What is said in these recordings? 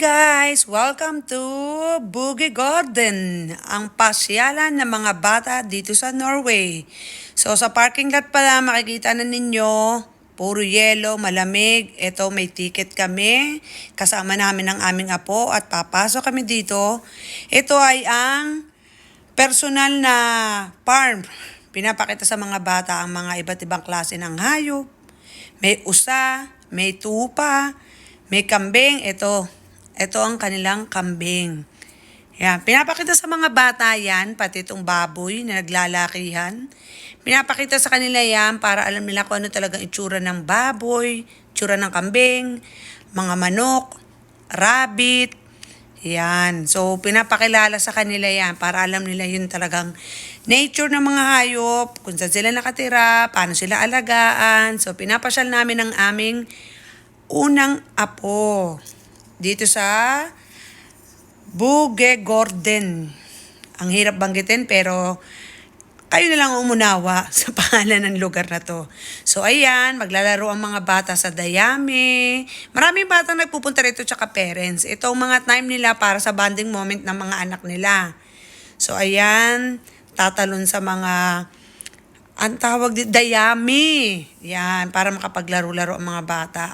guys! Welcome to Boogie Garden, ang pasyalan ng mga bata dito sa Norway. So sa parking lot pala makikita na ninyo, puro yelo, malamig. Ito may ticket kami, kasama namin ang aming apo at papasok kami dito. Ito ay ang personal na farm. Pinapakita sa mga bata ang mga iba't ibang klase ng hayop. May usa, may tupa, may kambing. Ito, ito ang kanilang kambing. Yan. Pinapakita sa mga bata yan, pati itong baboy na naglalakihan. Pinapakita sa kanila yan para alam nila kung ano talagang itsura ng baboy, itsura ng kambing, mga manok, rabbit, yan. So, pinapakilala sa kanila yan para alam nila yun talagang nature ng mga hayop, kung saan sila nakatira, paano sila alagaan. So, pinapasyal namin ang aming unang apo dito sa Buge Gordon. Ang hirap banggitin pero kayo na lang umunawa sa pangalan ng lugar na to. So ayan, maglalaro ang mga bata sa dayami. Maraming bata nagpupunta rito tsaka parents. Ito ang mga time nila para sa bonding moment ng mga anak nila. So ayan, tatalon sa mga ang tawag di dayami. Yan, para makapaglaro-laro ang mga bata.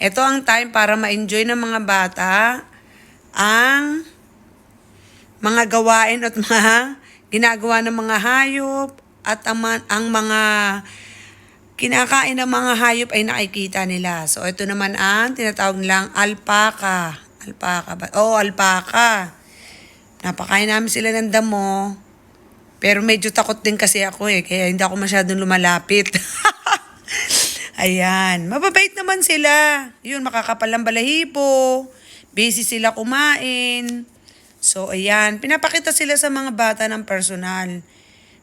Ito ang time para ma-enjoy ng mga bata ang mga gawain at mga ginagawa ng mga hayop at ang, ang mga kinakain ng mga hayop ay nakikita nila. So ito naman ang tinatawag nilang alpaka. Alpaka ba? Oh, alpaka. Napakain namin sila ng damo. Pero medyo takot din kasi ako eh, kaya hindi ako masyadong lumalapit. Ayan, mababait naman sila. Yun, makakapalang balahibo. Busy sila kumain. So, ayan, pinapakita sila sa mga bata ng personal.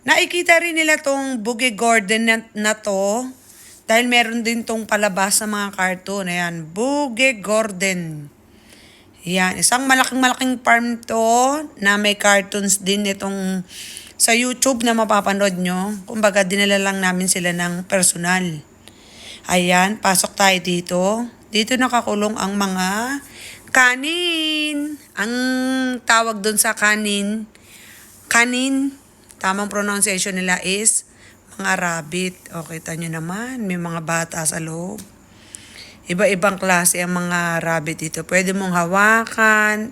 Nakikita rin nila tong Boogie Gordon na, na to dahil meron din tong palabas sa mga cartoon. Ayan, Boogie Gordon. Yan, isang malaking-malaking farm to na may cartoons din itong sa YouTube na mapapanood nyo. Kumbaga, dinala lang namin sila ng personal. Ayan, pasok tayo dito. Dito nakakulong ang mga kanin. Ang tawag doon sa kanin, kanin, tamang pronunciation nila is mga rabbit. O, kita nyo naman, may mga bata sa loob. Iba-ibang klase ang mga rabbit dito. Pwede mong hawakan,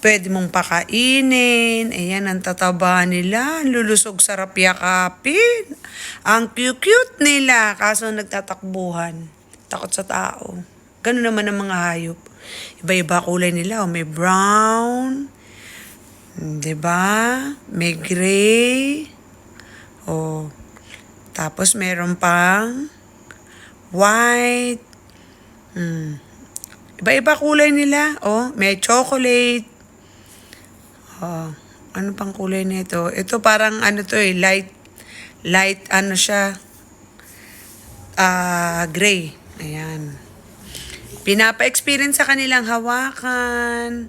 pwede mong pakainin. Ayan, ang tataba nila. Lulusog sarap yakapin. Ang cute-cute nila. Kaso nagtatakbuhan. Takot sa tao. Ganun naman ang mga hayop. Iba-iba kulay nila. O, may brown. 'Di ba? May gray. O, tapos meron pang white. Hmm. Iba-iba kulay nila. Oh, may chocolate. Oh, ano pang kulay nito? Ito parang ano to eh, light light ano siya? Ah, gray. Ayan. Pinapa-experience sa kanilang hawakan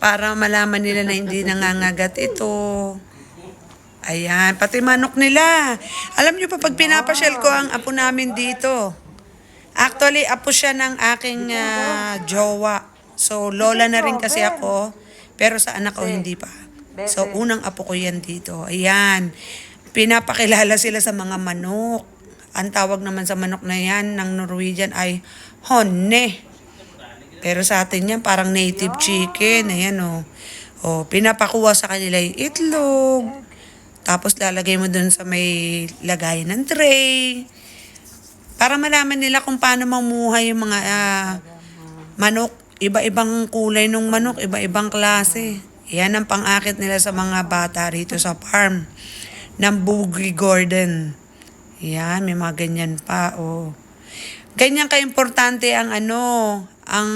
para malaman nila na hindi nangangagat ito. Ayan, pati manok nila. Alam niyo pa, pag pinapasyal ko ang apo namin dito, actually, apo siya ng aking ah, jowa. So, lola na rin kasi ako, pero sa anak ko hindi pa. So, unang apo ko yan dito. Ayan, pinapakilala sila sa mga manok. Ang tawag naman sa manok na yan ng Norwegian ay honne. Pero sa atin yan, parang native chicken. Ayan o. Oh. oh, pinapakuha sa kanila yung itlog. Tapos lalagay mo dun sa may lagayan ng tray. Para malaman nila kung paano mamuhay yung mga ah, manok. Iba-ibang kulay ng manok, iba-ibang klase. Yan ang pang-akit nila sa mga bata rito sa farm ng Boogie Gordon. Yan, may mga ganyan pa. Oh. Ganyan ka-importante ang ano, ang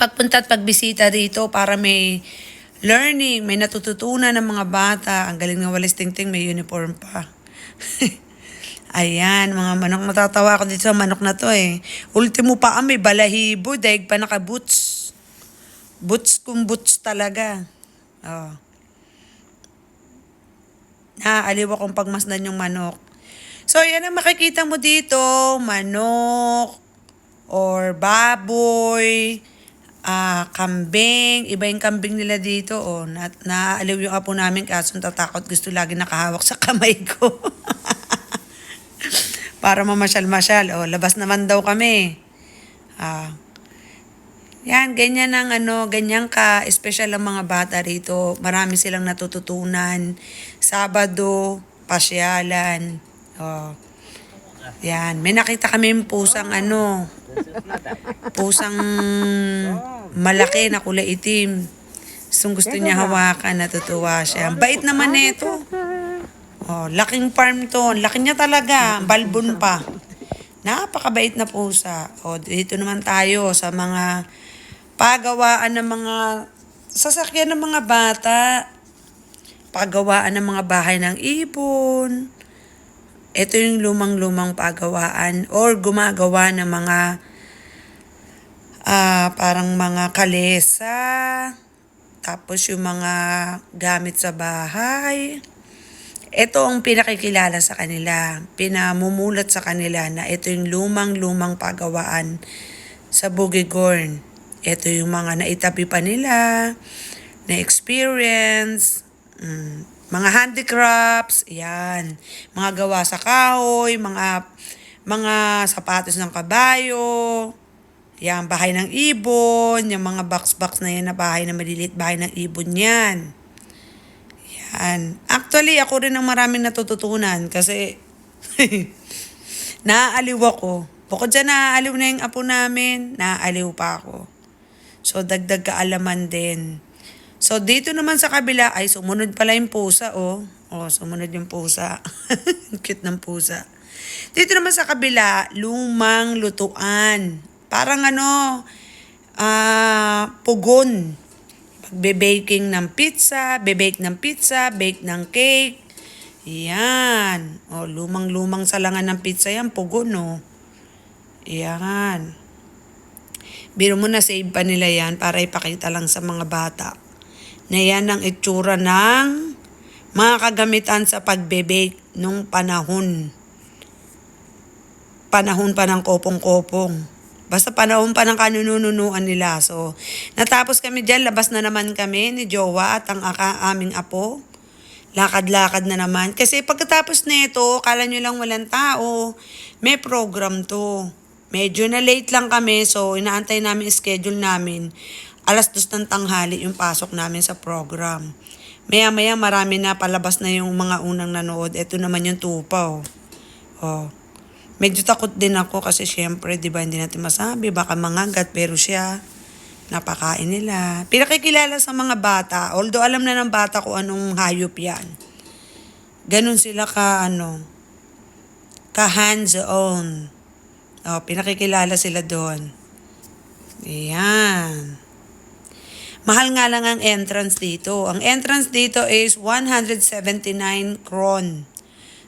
pagpunta at pagbisita dito para may learning, may natututunan ng mga bata. Ang galing ng walis tingting, may uniform pa. Ayan, mga manok. Matatawa ako dito sa manok na to eh. Ultimo pa may balahibo, daig pa naka-boots. Boots kung boots talaga. Oh. Naaaliw akong pagmasdan yung manok. So, yan ang makikita mo dito. Manok or baboy. ah, kambing. Iba yung kambing nila dito. Oh, na, naaaliw yung apo namin kaso tatakot gusto lagi nakahawak sa kamay ko. Para mamasyal-masyal. Oh, labas naman daw kami. Ah, yan, ganyan ang ano, ganyan ka, special ang mga bata rito. Marami silang natututunan. Sabado, pasyalan. Oh. Yan, may nakita kami yung pusang ano, pusang malaki na kulay itim. Gustong gusto niya hawakan, natutuwa siya. Bait naman nito. Oh, laking farm to. Laki niya talaga. Balbon pa. Napakabait na pusa. O, dito naman tayo sa mga pagawaan ng mga sasakyan ng mga bata. Pagawaan ng mga bahay ng ibon. Ito yung lumang-lumang pagawaan or gumagawa ng mga ah parang mga kalesa. Tapos yung mga gamit sa bahay. Ito ang pinakikilala sa kanila, pinamumulat sa kanila na ito yung lumang-lumang pagawaan sa Bugigorn. Ito yung mga naitabi pa nila, na experience, mm, mga handicrafts, yan. Mga gawa sa kahoy, mga mga sapatos ng kabayo, yan, bahay ng ibon, yung mga box-box na yan na bahay na maliliit, bahay ng ibon yan. Yan. Actually, ako rin ang maraming natututunan kasi naaaliw ako. Bukod dyan, naaaliw na yung apo namin, naaaliw pa ako. So, dagdag kaalaman din. So, dito naman sa kabila, ay sumunod pala yung pusa, oh. Oh, sumunod yung pusa. Cute ng pusa. Dito naman sa kabila, lumang lutuan. Parang ano, ah, pugon. Pagbe-baking ng pizza, bebake ng pizza, bake ng cake. Yan. O, lumang-lumang salangan ng pizza yan, pugon, no. Yan. Biro mo na save pa nila yan para ipakita lang sa mga bata na yan ang itsura ng mga kagamitan sa pagbe-bake nung panahon. Panahon pa ng kopong-kopong. Basta panahon pa ng kanununuan nila. So, natapos kami dyan, labas na naman kami ni Jowa at ang aka, aming apo. Lakad-lakad na naman. Kasi pagkatapos nito, kala nyo lang walang tao, may program to. Medyo na late lang kami, so inaantay namin schedule namin. Alas dos ng tanghali yung pasok namin sa program. Maya-maya marami na palabas na yung mga unang nanood. Ito naman yung tupa, oh. Oh. Medyo takot din ako kasi syempre, di ba, hindi natin masabi. Baka mangagat, pero siya, napakain nila. Pinakikilala sa mga bata, although alam na ng bata kung anong hayop yan. Ganun sila ka, ano, ka hands-on. Oh, pinakikilala sila doon. Ayan. Mahal nga lang ang entrance dito. Ang entrance dito is 179 kron.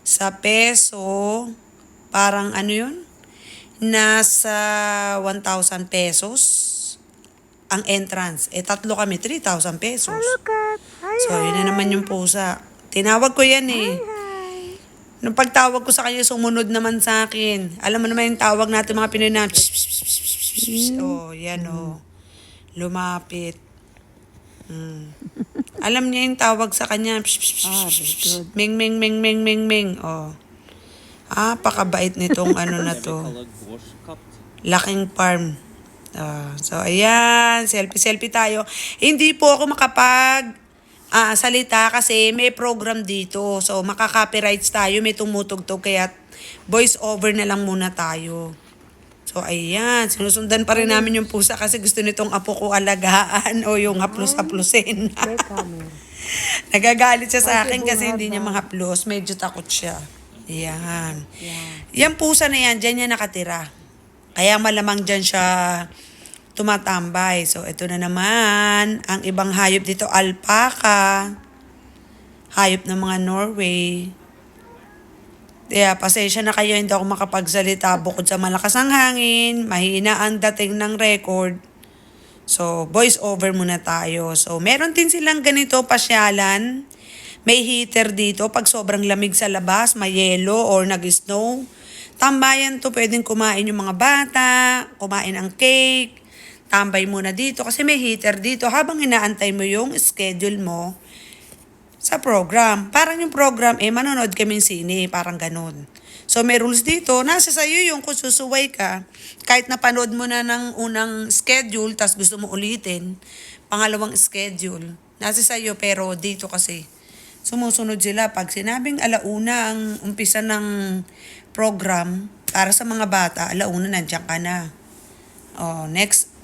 Sa peso, parang ano yun? Nasa 1,000 pesos ang entrance. Eh, tatlo kami, 3,000 pesos. So, yun na naman yung pusa. Tinawag ko yan eh. Nung pagtawag ko sa kanya, sumunod naman sa akin. Alam mo naman yung tawag natin mga Pinoy na, psh. oh, yan oh. Lumapit. Mm. Alam niya yung tawag sa kanya. Psh, psh, psh, psh, psh, psh. Ming, ming, ming, ming, ming, ming. Oh. Ah, pakabait nitong ano na to. Laking farm. Ah, so, ayan. Selfie-selfie tayo. Hindi po ako makapag ah, salita kasi may program dito. So, makaka-copyrights tayo. May tumutugtog. Kaya voice over na lang muna tayo. So, ayan. Sinusundan pa rin namin yung pusa kasi gusto nitong apo ko alagaan o yung haplos-haplosin. Nagagalit siya sa akin kasi hindi niya mahaplos. Medyo takot siya. Yan. Yan pusa na yan, dyan niya nakatira. Kaya malamang dyan siya tumatambay. So, ito na naman. Ang ibang hayop dito, alpaca. Hayop ng mga Norway. Kaya pasensya na kayo, hindi ako makapagsalita bukod sa malakas ang hangin, mahina ang dating ng record. So, voice over muna tayo. So, meron din silang ganito, pasyalan. May heater dito pag sobrang lamig sa labas, may yelo or nag-snow. Tambayan to, pwedeng kumain yung mga bata, kumain ang cake. tambay muna dito kasi may heater dito habang inaantay mo yung schedule mo sa program. Parang yung program, eh, manonood kaming sine, parang ganun. So, may rules dito. Nasa sa'yo yung kung susuway ka. Kahit napanood mo na ng unang schedule, tas gusto mo ulitin, pangalawang schedule. Nasa sa'yo, pero dito kasi, sumusunod sila. Pag sinabing alauna ang umpisa ng program, para sa mga bata, alauna nandiyan ka na. Oh, next,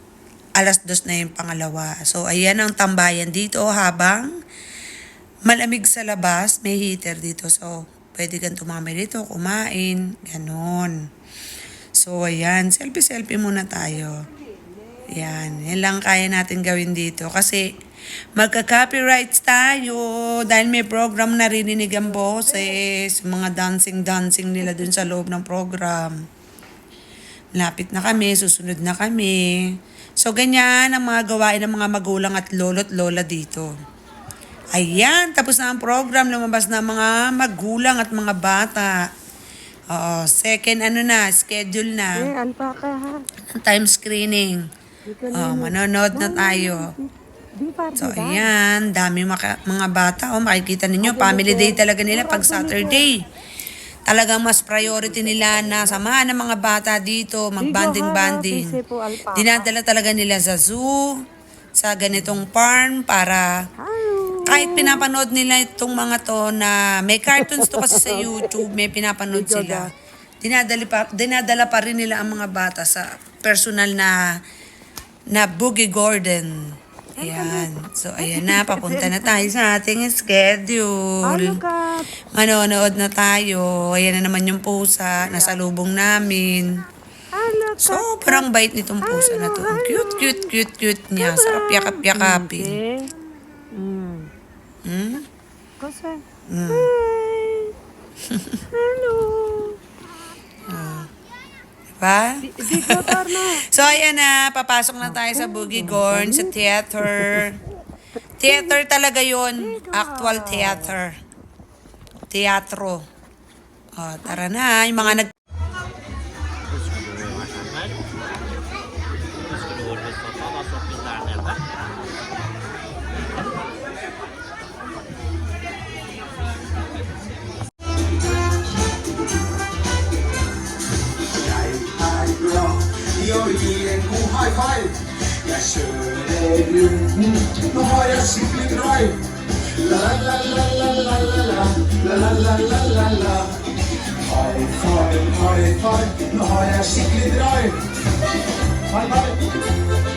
alas dos na yung pangalawa. So, ayan ang tambayan dito habang malamig sa labas, may heater dito. So, pwede kang tumamay dito, kumain, ganon. So, ayan, selfie-selfie muna tayo. Yan, yan lang kaya natin gawin dito. Kasi, magka-copyrights tayo dahil may program na rininig ang boses, mga dancing-dancing nila dun sa loob ng program. Lapit na kami, susunod na kami. So, ganyan ang mga gawain ng mga magulang at lolo't lola dito. Ayan, tapos na ang program. Lumabas na mga magulang at mga bata. Oo, second ano na, schedule na. Eh, alpaka ha. Time screening. Oh, manonood na tayo. So, ayan, dami maka, mga bata. Oh, makikita ninyo, family day talaga nila pag Saturday. Talagang mas priority nila na samahan ng mga bata dito, mag-banding-banding. Dinadala talaga nila sa zoo, sa ganitong farm para kahit pinapanood nila itong mga to na may cartoons to kasi sa YouTube, may pinapanood sila. Dinadala pa, dinadala pa rin nila ang mga bata sa personal na na Boogie Gordon. Ayan. So, ayan na. Papunta na tayo sa ating schedule. Ano? Manonood na tayo. Ayan na naman yung pusa. Nasa lubong namin. Ano? Sobrang bait nitong pusa na to. Ang cute, cute, cute, cute niya. Sarap yakap-yakapin. Hmm? Kasi. Mm. Hi. Hello. Diba? Dito, Tarna. So, ayan na. Papasok na tayo sa Boogie Gorn, sa theater. Theater talaga yon Actual theater. Teatro. O, tara na. Yung mga nag... Jeg Nå har jeg skikkelig drive. La-la-la-la-la-la-la-la-la-la-la-la-la. High five, high five, nå har jeg skikkelig drive. High five.